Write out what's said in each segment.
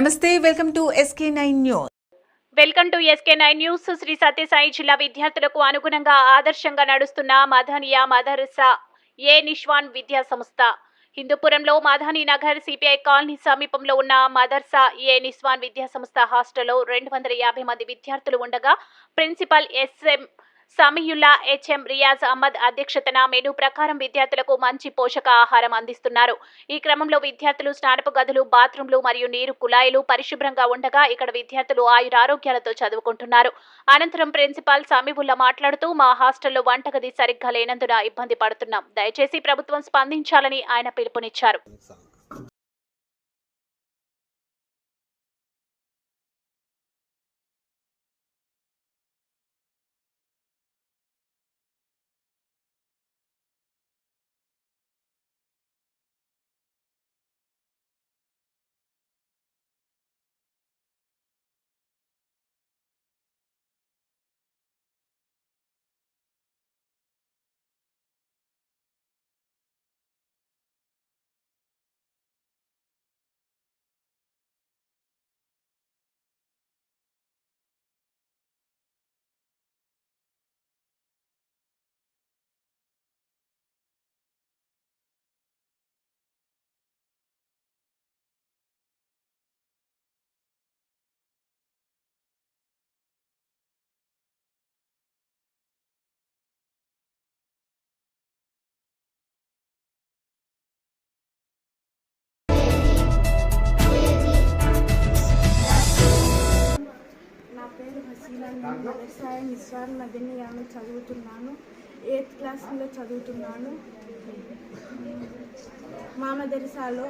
నమస్తే welcome to SK nine news. Welcome to SK nine news. Sri Satyasai జిల్లా విద్యార్థులకు అనుగుణంగా ఆదర్శంగా నడుస్తున్న మదనియా మదర్సా ఏ నిష్వాన్ విద్యా సంస్థ. హిందూపురంలో మాధాని నగర్ సిపిఐ కాలనీ సమీపంలో ఉన్న మదర్సా ఏ నిస్వాన్ విద్యా సంస్థ హాస్టల్లో రెండు వందల యాభై మంది విద్యార్థులు ఉండగా principal SM Samiullah HM Riyaz Ahmed అధ్యక్షతన మెనూ ప్రకారం విద్యార్థులకు మంచి పోషక ఆహారం అందిస్తున్నారు. ఈ క్రమంలో విద్యార్థులు స్నానపు గదులు బాత్రూంలు మరియు నీరు కుళాయిలు పరిశుభ్రంగా ఉండగా ఇక్కడ విద్యార్థులు ఆయురారోగ్యాలతో చదువుకుంటున్నారు. అనంతరం ప్రిన్సిపాల్ సమీవుల్లా మాట్లాడుతూ మా హాస్టల్లో వంటగది సరిగ్గా లేనందున ఇబ్బంది పడుతున్నాం. దయచేసి ప్రభుత్వం స్పందించాలని ఆయన పిలుపునిచ్చారు. వ్యవసాయ నిస్వార్ మదనీయాన్ని చదువుతున్నాను. ఎయిత్ క్లాస్లో చదువుతున్నాను. మామదరిసాలో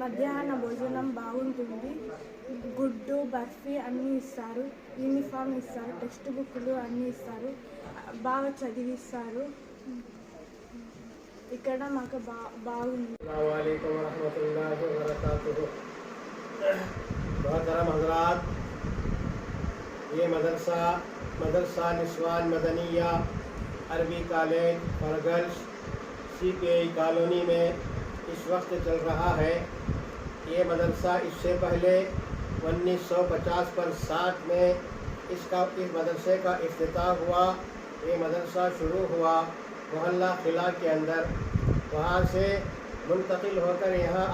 మధ్యాహ్న భోజనం బాగుంటుంది. గుడ్డు బర్ఫీ అన్నీ ఇస్తారు. యూనిఫామ్ ఇస్తారు. టెక్స్ట్ బుక్లు అన్నీ ఇస్తారు. బాగా చదివిస్తారు. ఇక్కడ మాకు బా బాగుంది. ये मदरसा मदरसा निस्वान मदनिया, अरबी कॉलेज और girls C P I colony में इस वक्त चल रहा है। ये मदरसा इससे पहले 1950 पर साठ में इसका, इस मदरसे का अफ्ताह हुआ। ये मदरसा शुरू हुआ मोहल्ला किला के अंदर। वहाँ से मुंतकिल होकर यहाँ